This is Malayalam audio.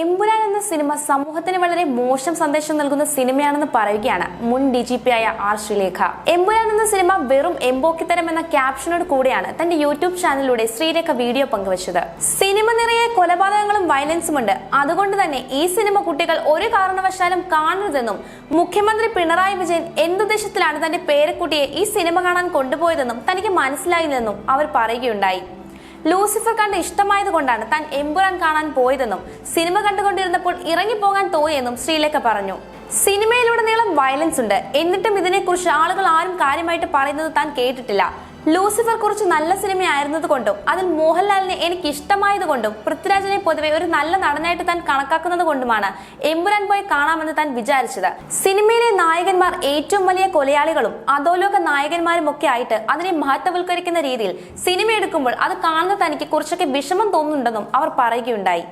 എമ്പുരാൻ എന്ന സിനിമ സമൂഹത്തിന് വളരെ മോശം സന്ദേശം നൽകുന്ന സിനിമയാണെന്ന് പറയുകയാണ് മുൻ ഡി ജി പി ആയ ആർ ശ്രീലേഖ. എമ്പുരാൻ എന്ന സിനിമ വെറും എംബോക്കിത്തരം എന്ന ക്യാപ്ഷനോട് കൂടെയാണ് തന്റെ യൂട്യൂബ് ചാനലിലൂടെ ശ്രീലേഖ വീഡിയോ പങ്കുവച്ചത്. സിനിമ നിറയെ കൊലപാതകങ്ങളും വയലൻസും ഉണ്ട്. അതുകൊണ്ട് തന്നെ ഈ സിനിമ കുട്ടികൾ ഒരു കാരണവശാലും കാണരുതെന്നും മുഖ്യമന്ത്രി പിണറായി വിജയൻ എന്തുദ്ദേശത്തിലാണ് തന്റെ പേരക്കുട്ടിയെ ഈ സിനിമ കാണാൻ കൊണ്ടുപോയതെന്നും തനിക്ക് മനസ്സിലായില്ലെന്നും അവർ പറയുകയുണ്ടായി. ലൂസിഫർ കണ്ട് ഇഷ്ടമായത് കൊണ്ടാണ് താൻ എമ്പുരാൻ കാണാൻ പോയതെന്നും സിനിമ കണ്ടുകൊണ്ടിരുന്നപ്പോൾ ഇറങ്ങിപ്പോകാൻ തോന്നിയെന്നും ശ്രീലേഖ പറഞ്ഞു. സിനിമയിലുടനീളം വയലൻസ് ഉണ്ട്. എന്നിട്ടും ഇതിനെക്കുറിച്ച് ആളുകൾ ആരും കാര്യമായിട്ട് പറയുന്നത് താൻ കേട്ടിട്ടില്ല. ലൂസിഫർ കുറച്ച് നല്ല സിനിമയായിരുന്നത് കൊണ്ടും അതിൽ മോഹൻലാലിനെ എനിക്ക് ഇഷ്ടമായത് കൊണ്ടും പൃഥ്വിരാജിനെ പൊതുവെ ഒരു നല്ല നടനായിട്ട് താൻ കണക്കാക്കുന്നത് കൊണ്ടുമാണ് എമ്പുരാൻ പോയി കാണാമെന്ന് താൻ വിചാരിച്ചത്. സിനിമയിലെ നായകന്മാർ ഏറ്റവും വലിയ കൊലയാളികളും അധോലോക നായകന്മാരും ഒക്കെ ആയിട്ട് അതിനെ മഹത്വവൽക്കരിക്കുന്ന രീതിയിൽ സിനിമ എടുക്കുമ്പോൾ അത് കാണുന്ന തനിക്ക് കുറച്ചൊക്കെ വിഷമം തോന്നുന്നുണ്ടെന്നും അവർ പറയുകയുണ്ടായി.